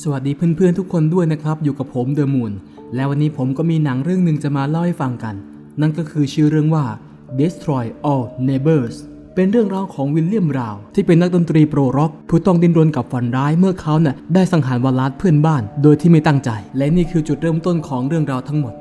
สวัสดีเพื่อนๆทุกคนด้วยนะครับ อยู่กับผมเดอะมูนและวันนี้ผมก็มีหนังเรื่องหนึ่งจะมาเล่าให้ฟังกัน นั่นก็คือชื่อเรื่องว่า Destroy All Neighbors เป็นเรื่องราวของวิลเลียมราว ที่เป็นนักดนตรีโปรร็อกผู้ต้องดิ้นรนกับฝันร้ายเมื่อเขาน่ะได้สังหารวาลาดเพื่อนบ้าน โดยที่ไม่ตั้งใจ และนี่คือจุดเริ่มต้นของเรื่องราวทั้งหมด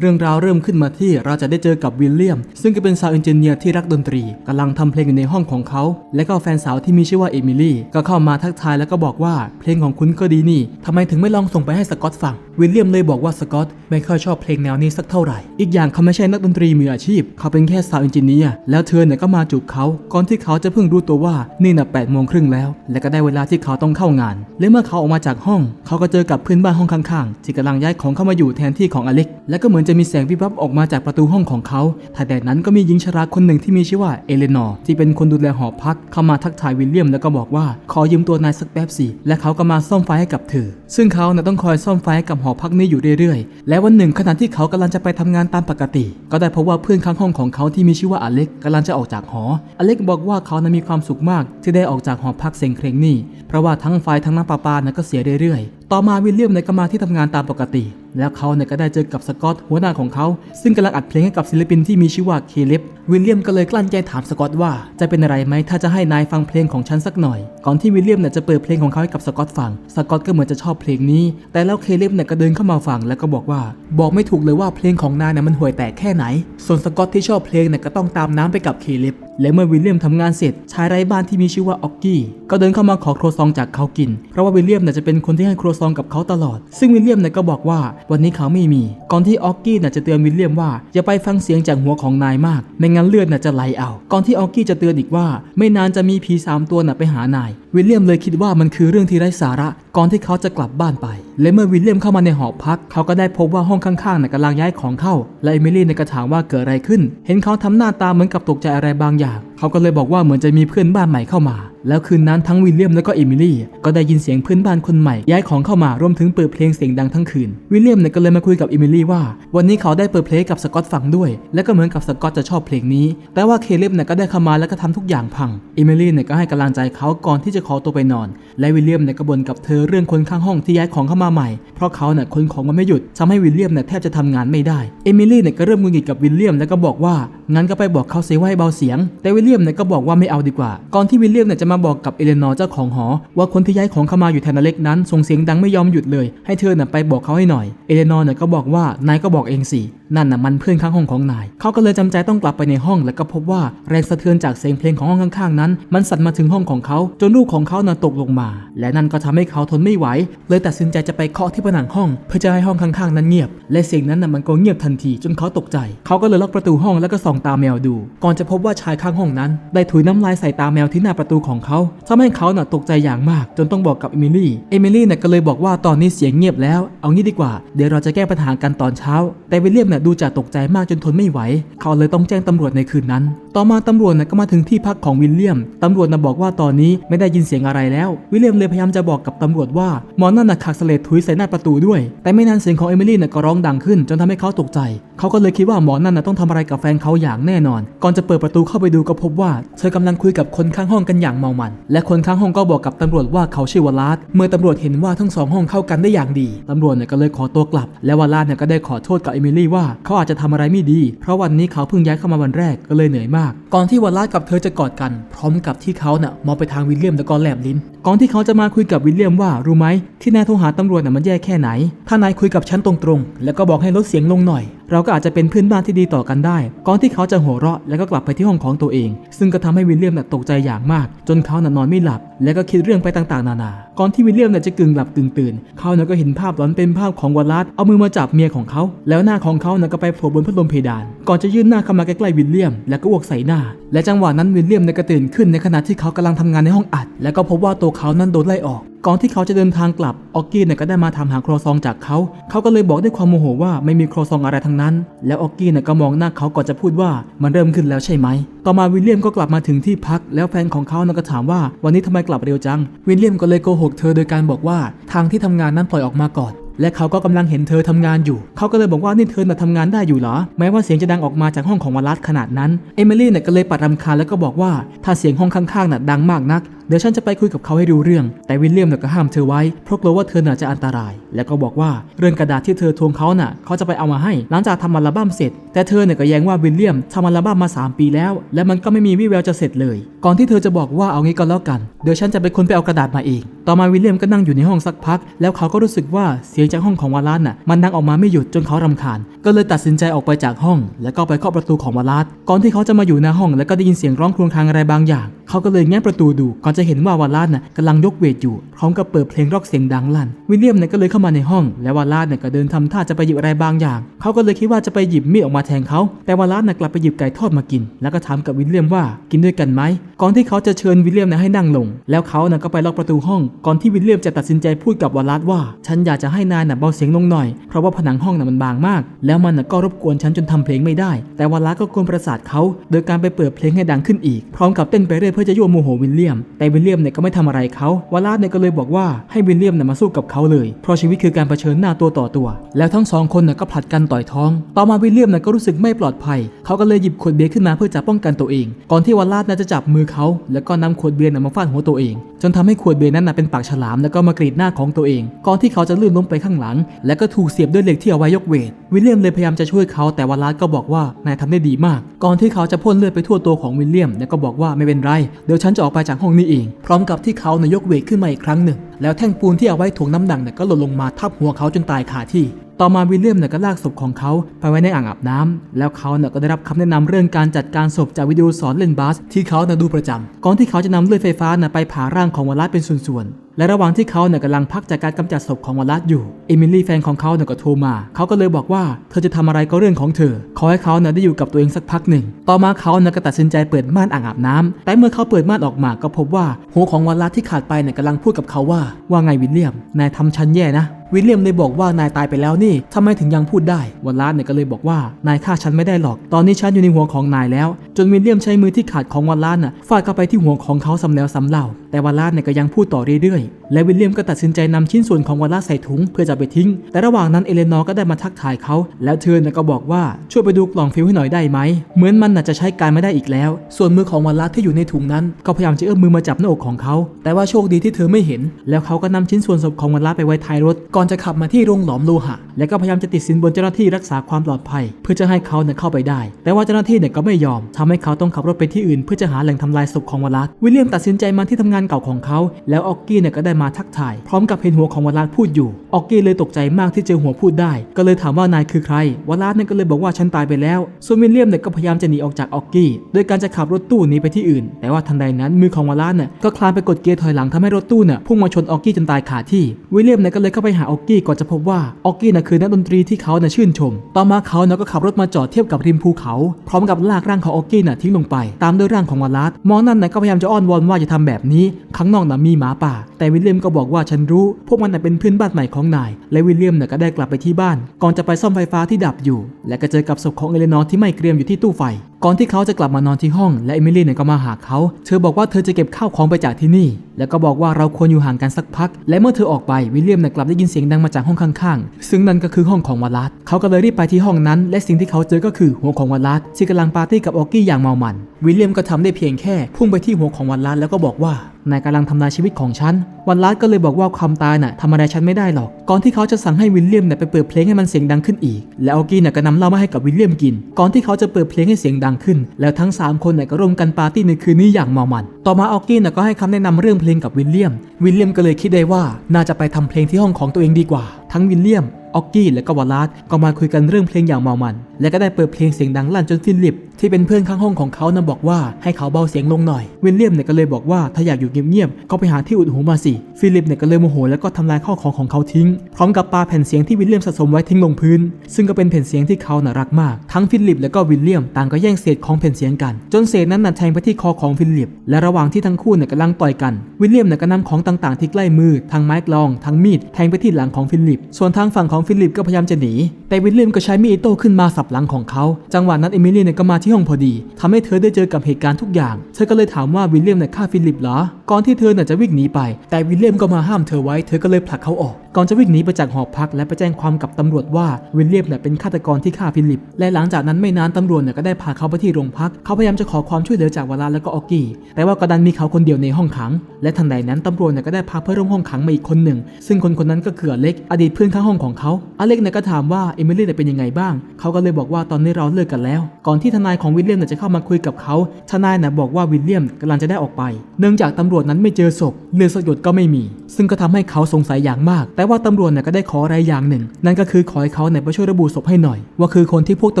เรื่องราวเริ่มขึ้นมาที่เราจะได้เจอกับวิลเลียม ซึ่งก็เป็นซาวด์เอนจิเนียร์ที่รักดนตรีกำลังทำเพลงอยู่ในห้องของเขา และก็แฟนสาวที่มีชื่อว่าเอมิลี่ก็เข้ามาทักทายแล้วก็บอกว่าเพลงของคุณก็ดีนี่ทำไมถึงไม่ลองส่งไปให้สกอตฟังวิลเลียมเลยบอกว่าสกอตไม่ค่อยชอบเพลงแนวนี้สักเท่าไหร่ อีกอย่างเขาไม่ใช่นักดนตรีมืออาชีพ เขาเป็นแค่ซาวด์เอนจิเนียร์แล้วเธอเนี่ยก็มาจูบเขา ก่อนที่เขาจะเพิ่งรู้ตัวว่านี่น่ะแปดโมงครึ่งแล้ว และก็ได้เวลาที่เขาต้องเข้างาน และเมื่อเขาออกมาจากห้อง เขาก็เจอกับเพื่อนบ้านห้องข้างๆที่กำลังย้ายของเข้ามาอยู่แทนที่ของอเล็ก และก็เหมือนจะมีแสงวิบวับออกมาจากประตูห้องของเขาทันใดนั้นก็มีหญิงชราคนหนึ่งที่มีชื่อว่าเอเลนอร์ที่เป็นคนดูแลหอพักเข้ามาทักทายวิลเลียมแล้วก็บอกว่าขอยืมตัวนายสักแป๊บสิและเขาก็มาซ่อมไฟให้กับเธอ ซึ่งเขาน่ะต้องคอยซ่อมไฟให้กับหอพักนี้อยู่เรื่อยๆ และวันหนึ่งขณะที่เขากำลังจะไปทำงานตามปกติ ก็ได้พบว่าเพื่อนข้างห้องของเขาที่มีชื่อว่าอเล็กกำลังจะออกจากหอ อเล็กบอกว่าเขานั้นมีความสุขมาก ที่ได้ออกจากหอพักเซ็งเครงนี่เพราะว่าทั้งไฟทั้งน้ำประปานั้นก็เสียเรื่อยๆ ต่อมาวิลเลียมเนี่ยก็มาที่ทำงานตามปกติ แล้วเขาเนี่ยก็ได้เจอกับสกอตหัวหน้าของเขา ซึ่งกำลังอัดเพลงให้กับศิลปินที่มีชื่อว่าเคเลบวิลเลียมก็เลยกลั้นใจถามสกอตว่าจะเป็นอะไรไหมถ้าจะให้นายฟังเพลงของฉันสักหน่อย ก่อนที่วิลเลียมเนี่ยจะเปิดเพลงของเขาให้กับสกอตฟัง สกอตก็เหมือนจะชอบเพลงนี้ แต่แล้วเคเลบเนี่ยก็เดินเข้ามาฟังแล้วก็บอกว่า บอกไม่ถูกเลยว่าเพลงของนายเนี่ยมันห่วยแตกแค่ไหน ส่วนสกอตที่ชอบเพลงเนี่ยก็ต้องตามน้ำไปกับเคเลบ และเมื่อวิลเลียมทำงานเสร็จชายไร้บ้านที่มีชื่อว่าออกกี้ก็เดินเข้ามาขอครัวซองจากเขากิน เพราะว่าวิลเลียมน่ยจะเป็นคนที่ให้ครัวซองกับเขาตลอด ซึ่งวิลเลียมน่ยก็บอกว่าวันนี้เขาไม่มี ก่อนที่ออกกี้น่ยจะเตือนวิลเลียมว่าอย่าไปฟังเสียงจากหัวของนายมาก ไม่งั้นเลือดน่ะจะไหลเอา ก่อนที่ออกกี้จะเตือนอีกว่า ไม่นานจะมีผีสามตัวน่ะไปหานาย วิลเลียมเลยคิดว่ามันคือเรื่องที่ไร้สาระ ก่อนที่เขาจะกลับบ้านไป และเมื่อวิลเลียมเข้ามาในหอพัก เขาก็ได้พบว่าห้องข้างๆน่ะกำลังย้ายของเข้า และเอมิลี่เนี่ยก็ถามว่าเกิดอะไรขึ้น เห็นเขาทำหน้าตาเหมือนกับตกใจอะไรบางอย่าง เขาก็เลยบอกว่าเหมือนจะมีเพื่อนบ้านใหม่เข้ามาแล้วคืนนั้นทั้งวิลเลียมและก็เอมิลี่ก็ได้ยินเสียงเพื่อนบ้านคนใหม่ย้ายของเข้ามารวมถึงเปิดเพลงเสียงดังทั้งคืนวิลเลียมเนี่ยก็เลยมาคุยกับเอมิลี่ว่า วันนี้เขาได้เปิดเพลงกับสกอตฟังด้วย และก็เหมือนกับสกอตจะชอบเพลงนี้ แต่ว่าเคเลบเนี่ยก็ได้เข้ามาแล้วก็ทำทุกอย่างพังเอมิลี่เนี่ยก็ให้กำลังใจเขาก่อนที่จะขอตัวไปนอน และวิลเลียมเนี่ยก็บ่นกับเธอเรื่องคนข้างห้องที่ย้ายของเข้ามาใหม่เพราะเขาเนี่ยขนของมันไม่หยุดทำให้วิลเลียมเนี่ยแทบจะทำงานไม่ได้เอมิลี่เนี่ยก็เริ่มงุนงิดกับวิลเลียมแล้วก็บอกว่างั้นก็ไปบอกเขาเสียว่าให้เบาเสียง แต่วิลเลียมเนี่ยก็บอกว่าไม่เอาดีกว่า ก่อนที่วิลเลียมเนี่ยจะมาบอกกับเอเลนอร์เจ้าของหอ ว่าคนที่ย้ายของเข้ามาอยู่แทนอเล็กนั้นส่งเสียงดังไม่ยอมหยุดเลย ให้เธอน่ะไปบอกเขาให้หน่อย เอเลนอร์เนี่ยก็บอกว่านายก็บอกเองสิ นั่นน่ะมันเพื่อนข้างห้องของนาย เขาก็เลยจำใจต้องกลับไปในห้องแล้วก็พบว่าแรงสะเทือนจากเสียงเพลงของห้องข้างๆนั้น มันสั่นมาถึงห้องของเขา จนลูกของเขาน่ะตกลงมา และนั่นก็ทำให้เขาทนไม่ไหว เลยตัดสินใจจะไปเคาะที่ผนังห้อง เพื่อจะให้ห้องข้างๆนั้นเงียบ และเสียงนั้นน่ะมันก็เงียบทันทีจนเขาตกใจ เขาก็เลยล็อกประตูห้องแล้วก็ส่องตาแมวดู ก่อนจะพบว่าชายข้างห้องนั้น ได้ถุยน้ำลายใส่ตาแมวที่หน้าประตูของเขาทำให้เขาน่ะตกใจอย่างมาก จนต้องบอกกับเอมิลี่ เอมิลี่เนี่ยก็เลยบอกว่าตอนนี้เสียงเงียบแล้ว เอางี้ดีกว่า เดี๋ยวเราจะแก้ปัญหากันตอนเช้า แต่วิลเลียมเนี่ยดูจะตกใจมากจนทนไม่ไหว เขาเลยต้องแจ้งตำรวจในคืนนั้น ต่อมาตำรวจน่ะก็มาถึงที่พักของวิลเลียม ตำรวจน่ะบอกว่าตอนนี้ไม่ได้ยินเสียงอะไรแล้ว วิลเลียมเลยพยายามจะบอกกับตำรวจว่าหมอนั่นน่ะขักสเลดถุยใส่หน้าประตูด้วย แต่ไม่นานเสียงของเอมิลี่น่ะก็ร้องดังขึ้น จนทำให้เขาตกใจ เขาก็เลยคิดว่าหมอนั่นน่ะต้องทำอะไรกับแฟนเขาอย่างแน่นอน ก่อนจะเปิดประตูเข้าไปดูก็พบว่า เธอกำลังคุยกับคนข้างห้องกันอย่างเมามัน และคนข้างห้องก็บอกกับตำรวจว่าเขาชื่อวลาดเมื่อตำรวจเห็นว่าทั้งสองห้องเข้ากันได้อย่างดีตำรวจเนี่ยก็เลยขอตัวกลับ และวลาดเนี่ยก็ได้ขอโทษกับเอมิลี่ว่าเขาอาจจะทำอะไรไม่ดี เพราะวันนี้เขาเพิ่งย้ายเข้ามาวันแรกก็เลยเหนื่อยมาก ก่อนที่วลาดกับเธอจะกอดกัน พร้อมกับที่เขาน่ะมองไปทางวิลเลียมแล้วก็แลบลิ้น ก่อนที่เขาจะมาคุยกับวิลเลียมว่ารู้ไหมที่นายโทรหาตำรวจน่ะมันแย่แค่ไหน ถ้านายคุยกับฉันตรงๆ แล้วก็บอกให้ลดเสียงลงหน่อย เราก็อาจจะเป็นเพื่อนบ้านที่ดีต่อกันได้ ก่อนที่เขาจะหัวเราะแล้วก็กลับไปที่ห้องของตัวเอง ซึ่งก็ทำให้วิลเลียมน่ะตกใจอย่างมาก จนเขาน่ะนอนไม่หลับ และก็คิดเรื่องไปต่างๆ นานา ก่อนที่วิลเลียมน่ะจะกึ่งหลับกึ่งตื่น เขาน่ะก็เห็นภาพหลอนเป็นภาพของวอลลัสเอามือมาจับเมียของเขา แล้วหน้าของเขาน่ะก็ไปโผล่บนพัดลมเพดาน ก่อนจะยื่นหน้าเข้ามาใกล้ๆวิลเลียม แล้วก็อวกใส่หน้าและจังหวะนั้นวิลเลียมใน่ะตื่นขึ้นในขณะที่เขากำลังทำงานในห้องอัด แล้วก็พบว่าตัวเขานั้นโดนไล่ออก ก่อนที่เขาจะเดินทางกลับ ออกกี้เนี่ยก็ได้มาถามหาครัวซองจากเขา เขาก็เลยบอกด้วยความโมโหว่าไม่มีครัวซองอะไรทั้งนั้น แล้วออกกี้เนี่ยก็มองหน้าเขาก่อนจะพูดว่ามันเริ่มขึ้นแล้วใช่ไหม ต่อมาวิลเลียมก็กลับมาถึงที่พัก แล้วแฟนของเขาเนี่ยก็ถามว่าวันนี้ทำไมกลับเร็วจัง วิลเลียมก็เลยโกหกเธอโดยการบอกว่า ทางที่ทำงานนั้นปล่อยออกมาก่อน และเขาก็กำลังเห็นเธอทำงานอยู่ เขาก็เลยบอกว่านี่เธอน่ะทำงานได้อยู่เหรอ แม้ว่าเสียงจะดังออกมาจากห้องของวลัสขนาดนั้น เอมิลี่เนี่ยก็เลยปัดรำคาญแล้วก็บอกว่าถ้าเสียงห้องข้างๆน่ะดังมากนัก เดี๋ยวฉันจะไปคุยกับเขาให้รู้เรื่อง แต่วิลเลียมเนี่ยก็ห้ามเธอไว้ เพราะกลัวว่าเธอน่ะจะอันตราย แล้วก็บอกว่าเรื่องกระดาษที่เธอทวงเขาน่ะ เขาจะไปเอามาให้ หลังจากทำอัลบั้มเสร็จ แต่เธอเนี่ยก็แย้งว่าวิลเลียมทำอัลบั้มมา 3 ปีแล้ว และมันก็ไม่มีวี่แววจะเสร็จเลย ก่อนที่เธอจะบอกว่าเอางี้ก็แล้วกัน เดี๋ยวฉันจะเป็นคนไปเอากระดาษมาเอง ต่อมาวิลเลียมก็นั่งอยู่ในห้องสักพัก แล้วเขาก็รู้สึกว่าเสียงจากห้องของวาลัสน่ะมันดังออกมาไม่หยุดจนเขารำคาญ ก็เลยตัดสินใจออกไปจากห้อง แล้วก็ไปเคาะประตูของวาลัสก่อนที่เขาจะมาอยู่หน้าห้อง แล้วก็ได้ยินเสียงร้องครวญครางอะไรบางอย่าง เขาก็เลยแง้ประตูดูก่อนจะเห็นว่าวาลัสน่ะกำลังยกเวทอยู่พร้อมกับเปิดเพลงร็อกเสียงดังลั่น วิลเลียมเนี่ยก็เลยเข้ามาในห้อง และวาลัสเนี่ยก็เดินทำท่าจะไปหยิบอะไรบางอย่าง เขาก็เลยคิดว่าจะไปหยิบมีดออกมาแทงเขาแต่วาลัสน่ะกลับไปหยิบไก่ทอดมากิน แล้วก็ถามกับวิลเลียมว่ากินด้วยกันไหมก่อนที่เขาจะเชิญวิลเลียมเนี่ยให้นั่งลง แล้วเขาน่ะก็ไปล็อกประตูห้อง ก่อนที่วิลเลียมจะตัดสินใจพูดกับวาลัสว่า ฉันอยากจะให้นายน่ะเบาเสียงลงหน่อยเพราะว่าผนังห้องน่ะมันบางมาก แล้วมันน่ะก็รบกวนฉันจนทำเพลงไม่ได้ แต่วาลัสก็กวนประสาทเขาโดยการไปเปิดเพลงให้ดังขึ้นอีก พร้อมกับเต้นไปเรื่อยเพื่อจะยั่วโมโหวิลเลียม แต่วิลเลียมเนี่ยก็ไม่ทำอะไรเขาวาลัสเนี่ยก็เลยบอกว่าให้วิลเลียมน่ะมาสู้กับเขาเลย เพราะชีวิตคือการเผชิญหน้าตัวต่อตัว แล้วทั้งสองคนน่ะก็ผลัดกันต่อยท้อง ต่อมาวิลเลียมน่ะก็รู้สึกไม่ปลอดภัย เขาก็เลยหยิบขวดเบียร์ขึ้นมาเพื่อจะป้องกันตัวเอง ก่อนที่วาลัสน่ะจะจับมือเขาแล้วก็นำขวดเบียร์น่ะมาฟาดหัวตัวเอง จนทำให้ขวดเบียร์นั้นน่ะเป็นปากฉลามแล้วก็มากรีดหน้าของตัวเอง ก่อนที่เขาจะลื่นล้มไปข้างหลัง แล้วก็ถูกเสียบด้วยเหล็กที่เอาไว้ยกเวท วิลเลียมเลยพยายามจะช่วยเขาแต่วาลัสก็บอกว่านายทำได้ดีมาก ก่อนที่เขาจะพ่นเลือดไปทั่วตัวของวิลเลียม แล้วก็บอกว่าไม่เป็นไร เดี๋ยวฉันจะออกไปจากห้องนี้เอง พร้อมกับที่เขาเนยกเวทขึ้นมาอีกครั้งหนึ่ง แล้วแท่งปูนที่เอาไว้ถ่วงน้ำหนักเนี่ยก็หล่นลงมาทับหัวเขาจนตายคาที่ต่อมาวิลเลียมเนี่ยก็ลากศพของเขาไปไว้ในอ่างอาบน้ำแล้วเขาเนี่ยก็ได้รับคำแนะนำเรื่องการจัดการศพจากวิดีโอสอนเล่นบาสที่เขาเนี่ยดูประจำก่อนที่เขาจะนำเลื่อยไฟฟ้าเนี่ยไปผ่าร่างของวาลัสเป็นส่วนๆ และระหว่างที่เขาเนี่ยกำลังพักจากการกำจัดศพของวอลัสอยู่เอมิลี่แฟนของเขาเนี่ยก็โทรมา เขาก็เลยบอกว่าเธอจะทำอะไรก็เรื่องของเธอ ขอให้เขาเนี่ยได้อยู่กับตัวเองสักพักหนึ่ง ต่อมาเขาเนี่ยก็ตัดสินใจเปิดม่านอ่างอาบน้ำแต่เมื่อเขาเปิดม่านออกมาก็พบว่าหัวของวอลัสที่ขาดไปเนี่ยกำลังพูดกับเขาว่าว่าไงวิลเลียมนายทำฉันแย่นะ วิลเลียมเลยบอกว่านายตายไปแล้วนี่ทำไมถึงยังพูดได้วอลลัสเนี่ยก็เลยบอกว่านายฆ่าฉันไม่ได้หรอก ตอนนี้ฉันอยู่ในหัวของนายแล้ว จนวิลเลียมใช้มือที่ขาดของวอลลัสน่ะฟาดเข้าไปที่หัวของเขาซ้ำแล้วซ้ำเล่า แต่วอลลัสเนี่ยก็ยังพูดต่อเรื่อยๆ และวิลเลียมก็ตัดสินใจนำชิ้นส่วนของวอลลัสใส่ถุงเพื่อจะไปทิ้ง แต่ระหว่างนั้นเอเลนอร์ก็ได้มาทักทายเขา แล้วเธอเนี่ยก็บอกว่าช่วยไปดูกล่องฟิวให้หน่อยได้ไหม เหมือนมันน่ะจะใช้การไม่ได้อีกแล้ว ส่วนมือของวอลลัสที่อยู่ในถุงนั้นก็พยายามจะเอื้อมมือมาจับหน้าอกของเขา แต่ว่าโชคดีที่เธอไม่เห็น แล้วเขาก็นำชิ้นส่วนศพของวอลลัสไปไว้ท้ายรถก่อนจะขับมาที่โรงหลอมโลหะ และก็พยายามจะติดสินบนเจ้าหน้าที่รักษาความปลอดภัย เพื่อจะให้เขาเนี่ยเข้าไปได้ แต่ว่าเจ้าหน้าที่เนี่ยก็ไม่ยอมทำให้เขาต้องขับรถไปที่อื่น เพื่อจะหาแหล่งทำลายศพของวอลลัสวิลเลียมตัดสินใจมาที่ทำงานเก่าของเขา แล้วออกกี้เนี่ยก็ได้มาทักทาย พร้อมกับเห็นหัวของวอลลัสพูดอยู่ออกกี้เลยตกใจมากที่เจอหัวพูดได้ ก็เลยถามว่านายคือใครวอลลัสเนี่ยก็เลยบอกว่าฉันตายไปแล้วส่วนวิลเลียมเนี่ยก็พยายามจะหนีออกจากออกกี้โดยการจะขับรถตู้หนีไปที่อื่น แต่ว่าทันใดนั้นมือของวอลลัสเนี่ยก็คลานไปกดเกียร์ถอยหลังทำให้รถตู้เนี่ยพุ่งมาชนออกกี้จนตายขาที่วิลเลียมเนี่ยก็เลยเข้าไปหาออกกี้ก่อนจะพบว่าออกกี้น่ะคือนักดนตรีที่เขาน่ะชื่นชม ต่อมาเขาเนี่ยก็ขับรถมาจอดเทียบกับริมภูเขา พร้อมกับลากร่างของออกกี้น่ะทิ้งลงไป ตามด้วยร่างของวอลลัสมอนั่นน่ะก็พยายามจะอ้อนวอนว่าอย่าทำแบบนี้ข้างนอกน่ะมีหมาป่า แต่วิลเลียมก็บอกว่าฉันรู้ พวกมันน่ะเป็นเพื่อนบ้านใหม่ของนาย และวิลเลียมน่ะก็ได้กลับไปที่บ้าน ก่อนจะไปซ่อมไฟฟ้าที่ดับอยู่ และก็เจอกับศพของเอเลนอร์ที่ไม่เกรียมอยู่ที่ตู้ไฟก่อนที่เขาจะกลับมานอนที่ห้อง และเอมิลี่เนี่ยก็มาหาเขา เธอบอกว่าเธอจะเก็บข้าวของไปจากที่นี่ แล้วก็บอกว่าเราควรอยู่ห่างกันสักพัก และเมื่อเธอออกไปวิลเลียมเนี่ยกลับได้ยินเสียงดังมาจากห้องข้างๆ ซึ่งนั่นก็คือห้องของวาลัสเขาก็เลยรีบไปที่ห้องนั้น และสิ่งที่เขาเจอก็คือหัวของวาลัสที่กำลังปาร์ตี้กับออกกี้อย่างเมามันวิลเลียมก็ทำได้เพียงแค่พุ่งไปที่หัวของวาลัสแล้วก็บอกว่านายกำลังทำลายชีวิตของฉัน วันลัสก็เลยบอกว่าความตายน่ะทำอะไรฉันไม่ได้หรอก ก่อนที่เขาจะสั่งให้วิลเลียมเนี่ยไปเปิดเพลงให้มันเสียงดังขึ้นอีก และออกกี้เนี่ยก็นำเหล้ามาให้กับวิลเลียมกิน ก่อนที่เขาจะเปิดเพลงให้เสียงดังขึ้น แล้วทั้งสามคนเนี่ยก็ร่วมกันปาร์ตี้ในคืนนี้อย่างเมามัน ต่อมาออกกี้เนี่ยก็ให้คำแนะนำเรื่องเพลงกับวิลเลียม วิลเลียมก็เลยคิดได้ว่าน่าจะไปทำเพลงที่ห้องของตัวเองดีกว่า ทั้งวิลเลียมออกกี้และก็วอลลัสก็มาคุยกันเรื่องเพลงอย่างเมามัน และก็ได้เปิดเพลงเสียงดังลั่นจนฟิลิ ที่เป็นเพื่อนข้างห้องของเขานะบอกว่าให้เขาเบาเสียงลงหน่อย วิลเลียมเนี่ยก็เลยบอกว่าถ้าอยากอยู่เงียบๆก็ไปหาที่อุดหูมาสิ ฟิลิปเนี่ยก็เลยโมโหแล้วก็ทำลายข้าวของของเขาทิ้ง พร้อมกับปาแผ่นเสียงที่วิลเลียมสะสมไว้ทิ้งลงพื้น ซึ่งก็เป็นแผ่นเสียงที่เขาน่ารักมาก ทั้งฟิลิปและก็วิลเลียมต่างก็แย่งเศษของแผ่นเสียงกัน จนเศษนั้นน่ะแทงไปที่คอของฟิลิป และระหว่างที่ทั้งคู่เนี่ยกำลังต่อยกัน วิลเลียมเนี่ยก็นำของต่างๆที่ใกล้มือทั้งไม้กลองทั้งมีดแทงไปที่หลังของฟิลิป ส่วนทางฝั่งของฟิลิปก็พยายามจะหนี แต่วิลเลียมก็ใช้มีดอิโต้ขึ้นมาสับหลังของเขา จังหวะนั้นเอมิลี่เนี่ยก็มาที่ที่ห้องพอดีทำให้เธอได้เจอกับเหตุการณ์ทุกอย่าง เธอก็เลยถามว่าวิลเลียมเนี่ยฆ่าฟิลิปเหรอ ก่อนที่เธอน่ะจะวิ่งหนีไป แต่วิลเลียมก็มาห้ามเธอไว้ เธอก็เลยผลักเขาออก ก่อนจะวิ่งหนีไปจากหอพักและไปแจ้งความกับตำรวจว่าวิลเลียมเนี่ยเป็นฆาตกรที่ฆ่าฟิลิป และหลังจากนั้นไม่นานตำรวจเนี่ยก็ได้พาเขาไปที่โรงพัก เขาพยายามจะขอความช่วยเหลือจากวาลาและก็ออกกี้ แต่ว่าก็ดันมีเขาคนเดียวในห้องขัง และทันใดนั้นตำรวจเนี่ยก็ได้พาเพื่อนร่วมห้องขังมาอีกคนหนึ่ง ซึ่งคนคนนั้นก็คืออเล็ก อดีตเพื่อนข้างห้องของเขา อเล็กเนี่ยก็ถามว่าเอมิลี่เนี่ยเป็นยังไงบ้าง เขาก็เลยบอกว่าตอนนี้เราเลิกกันแล้ว ก่อนที่ทนายของวิลเลียมเนี่ยจะเข้ามาคุยกับเขา ทนายเนี่ยบอกว่าวิลเลียมกำลังจะได้ออกไป เนื่องจากตำรวจนั้นไม่เจอศพเลือดสยดก็ไม่มี ซึ่งก็ทำให้เขาสงสัยอย่างมาก แต่ว่าตำรวจเนี่ยก็ได้ขออะไรอย่างหนึ่ง นั่นก็คือขอให้เขาเนี่ยไปช่วยระบุศพให้หน่อย ว่าคือคนที่พวกต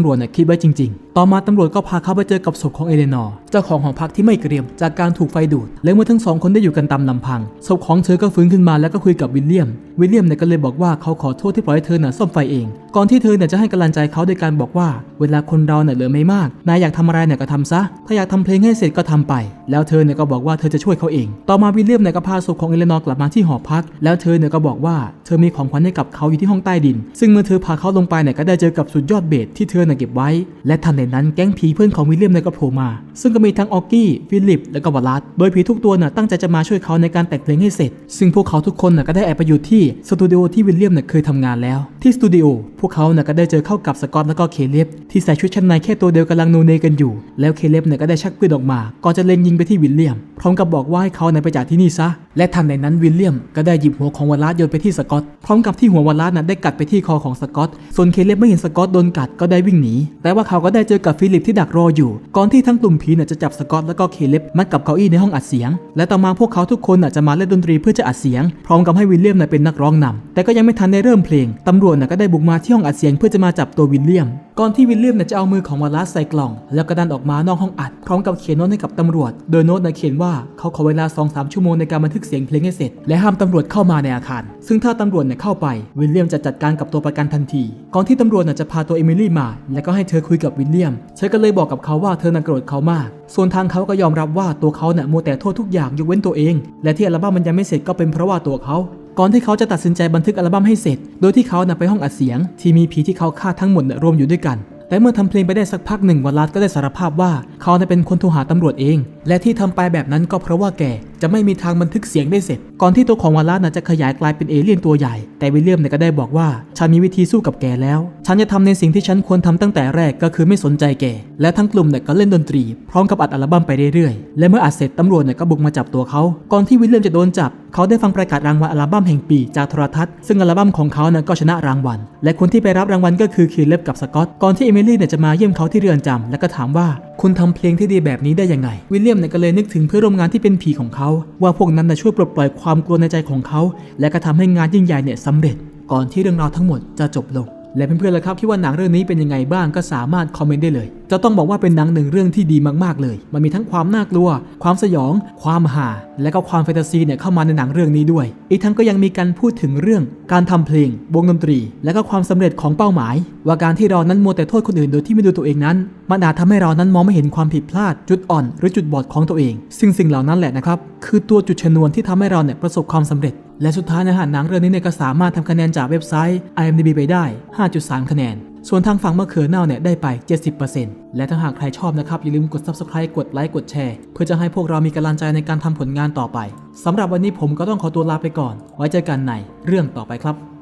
ำรวจเนี่ยคิดไว้จริง ๆ ต่อมาตำรวจก็พาเขาไปเจอกับศพของเอเลนอร์ เจ้าของหอพักที่ไม่เกรียมจากการถูกไฟดูด และเมื่อทั้งสองคนได้อยู่กันตามลำพังศพของเธอก็ฟื้นขึ้นมาแล้วก็คุยกับวิลเลียม วิลเลียมเนี่ยก็เลยบอกว่าเขาขอโทษที่ปล่อยให้เธอน่ะซ่อมไฟเอง ก่อนที่เธอเนี่ยจะให้กำลังใจเขาโดยการบอกว่า เวลาคนเราเนี่ยเหลือไม่มาก นายอยากทำอะไรเนี่ยก็ทำซะ ถ้าอยากทำเพลงให้เสร็จก็ทำไป แล้วเธอเนี่ยก็บอกว่าเธอจะช่วยเขาเอง ต่อมาวิลเลียมเนี่ยก็พาศพของเอเลนอร์กลับมาที่หอพัก แล้วเธอเนี่ยก็บอกว่าเธอมีของขวัญให้กับเขาอยู่ที่ห้องใต้ดิน ซึ่งเมื่อเธอพาเขาลงไปเนี่ยก็ได้เจอกับสุดยอดเบสที่เธอเนี่ยเก็บไว้ และทันใดนั้นแก๊งผีเพื่อนของวิลเลียมเนี่ยก็โผล่มา ซึ่งก็มีทั้งออกกี้ ฟิลิป และก็วัลัสโดยผีทุกตัวเนี่ยตั้งใจจะมาช่วยเขาในการแต่งเพลงให้เสร็จ ซึ่งพวกเขาทุกคนน่ะก็ได้แอบไปอยู่ที่สตูดิโอที่วิลเลียมเนี่ยเคยทำงานแล้ว ที่สตูดิโอ วกเขาเนี่ยก็ได้เจอเข้ากับสกอตและก็เคเลบที่ใส่ชุดชั้นในแค่ตัวเดียวกำลังนูเนกันอยู่ แล้วเคเลบเนี่ยก็ได้ชักปืนออกมาก่อนจะเล็งยิงไปที่วิลเลียม พร้อมกับบอกว่าให้เขาเนี่ยไปจากที่นี่ซะ และทันใดนั้นวิลเลียมก็ได้หยิบหัวของวาลัสโยนไปที่สกอต พร้อมกับที่หัววาลัสน่ะได้กัดไปที่คอของสกอต ส่วนเคเลบไม่เห็นสกอตโดนกัดก็ได้วิ่งหนี แต่ว่าเขาก็ได้เจอกับฟิลิปที่ดักรออยู่ ก่อนที่ทั้งกลุ่มผีเนี่ยจะจับสกอตและก็เคเลบมัดกับเก้าอี้ในห้องอัดเสียง และต่อมาพวกเขาทุกคนน่ะจะมาเล่นดนตรีเพื่อจะอัดเสียง พร้อมกับให้วิลเลียมน่ะเป็นนักร้องนำแต่ก็ยังไม่ทันได้เริ่มเพลงตำรวจน่ะก็ได้บุกมาที่ห้องอัดเสียงเพื่อจะมาจับตัววิลเลียม ก่อนที่วิลเลียมจะเอามือของวาลัสใส่กล่อง แล้วก็ดันออกมานอกห้องอัด พร้อมกับเขียนโน้ตให้กับตำรวจ โดยโน้ตนะเขียนว่าเขาขอเวลา 2-3 ชั่วโมงในการบันทึกเสียงเพลงให้เสร็จ และห้ามตำรวจเข้ามาในอาคาร ซึ่งถ้าตำรวจเนี่ยเข้าไป วิลเลียมจะจัดการกับตัวประกันทันที ก่อนที่ตำรวจน่ะจะพาตัวเอมิลี่มา แล้วก็ให้เธอคุยกับวิลเลียม เธอก็เลยบอกกับเขาว่าเธอน่ะโกรธเขามากส่วนทางเขาก็ยอมรับว่าตัวเขาเนี่ยมัวแต่โทษทุกอย่างยกเว้นตัวเอง และที่อัลบั้มมันยังไม่เสร็จก็เป็นเพราะว่าตัวเขา ก่อนที่เขาจะตัดสินใจบันทึกอัลบั้มให้เสร็จ โดยที่เขานำไปห้องอัดเสียง ที่มีผีที่เขาฆ่าทั้งหมดรวมอยู่ด้วยกัน แต่เมื่อทำเพลงไปได้สักพักหนึ่งวลัสก็ได้สารภาพว่าเขาเนี่ยเป็นคนโทรหาตำรวจเอง และที่ทำไปแบบนั้นก็เพราะว่าแกจะไม่มีทางบันทึกเสียงได้เสร็จ ก่อนที่ตัวของวลัสน่ะจะขยายกลายเป็นเอเลี่ยนตัวใหญ่ แต่วิลเลียมเนี่ยก็ได้บอกว่า ฉันมีวิธีสู้กับแกแล้ว ฉันจะทำในสิ่งที่ฉันควรทำตั้งแต่แรกก็คือไม่สนใจแก และทั้งกลุ่มเนี่ยก็เล่นดนตรี พร้อมกับอัดอัลบั้มไปเรื่อยๆ และเมื่ออัดเสร็จตำรวจเนี่ยก็บุกมาจับตัวเขา ก่อนที่วิลเลียมจะโดนจับ เขาได้ฟังประกาศรางวัลอัลบั้มแห่งปีจากโทรทัศน์ ซึ่งอัลบั้มของเขาเนี่ยก็ชนะรางวัล และคนที่ไปรับรางวัลก็คือคีเลฟกับสกอต ก่อนที่เอมิลี่เนี่ยจะมาเยี่ยมเขาที่เรือนจำและก็ถามว่า คุณทำเพลงที่ดีแบบนี้ได้ยังไง วิลเลียมเนี่ยก็เลยนึกถึงเพื่อนร่วมงานที่เป็นผีของเขา ว่าพวกนั้นน่ะช่วยปลดปล่อยความกลัวในใจของเขา และก็ทำให้งานยิ่งใหญ่เนี่ยสำเร็จ ก่อนที่เรื่องราวทั้งหมดจะจบลง และเพื่อนๆล่ะครับคิดว่าหนังเรื่องนี้เป็นยังไงบ้างก็สามารถคอมเมนต์ได้เลย จะต้องบอกว่าเป็นหนังหนึ่งเรื่องที่ดีมากๆเลย มันมีทั้งความน่ากลัว ความสยอง ความหาและก็ความแฟนตาซีเนี่ยเข้ามาในหนังเรื่องนี้ด้วย อีกทั้งก็ยังมีการพูดถึงเรื่อง การทำเพลง วงดนตรี และก็ความสำเร็จของเป้าหมาย ว่าการที่เรานั้นมัวแต่โทษคนอื่นโดยที่ไม่ดูตัวเองนั้นมันอาจทำให้เรานั้นมองไม่เห็นความผิดพลาด จุดอ่อน หรือจุดบอดของตัวเอง ซึ่งสิ่งเหล่านั้นแหละนะครับ คือตัวจุดชนวนที่ทำให้เราเนี่ยประสบความสำเร็จ และสุดท้ายนะฮะหนังเรื่องนี้เนี่ยก็สามารถทำคะแนนจากเว็บไซต์ IMDb ไปได้ 5.3 คะแนน ส่วนทางฝั่งมะเขือเน่าเนี่ยได้ไป 70%และถ้าหากใครชอบนะครับ อย่าลืมกด Subscribe กดไลค์กดแชร์เพื่อจะให้พวกเรามีกำลังใจในการทำผลงานต่อไปสำหรับวันนี้ผมก็ต้องขอตัวลาไปก่อน ไว้เจอกันในเรื่องต่อไปครับ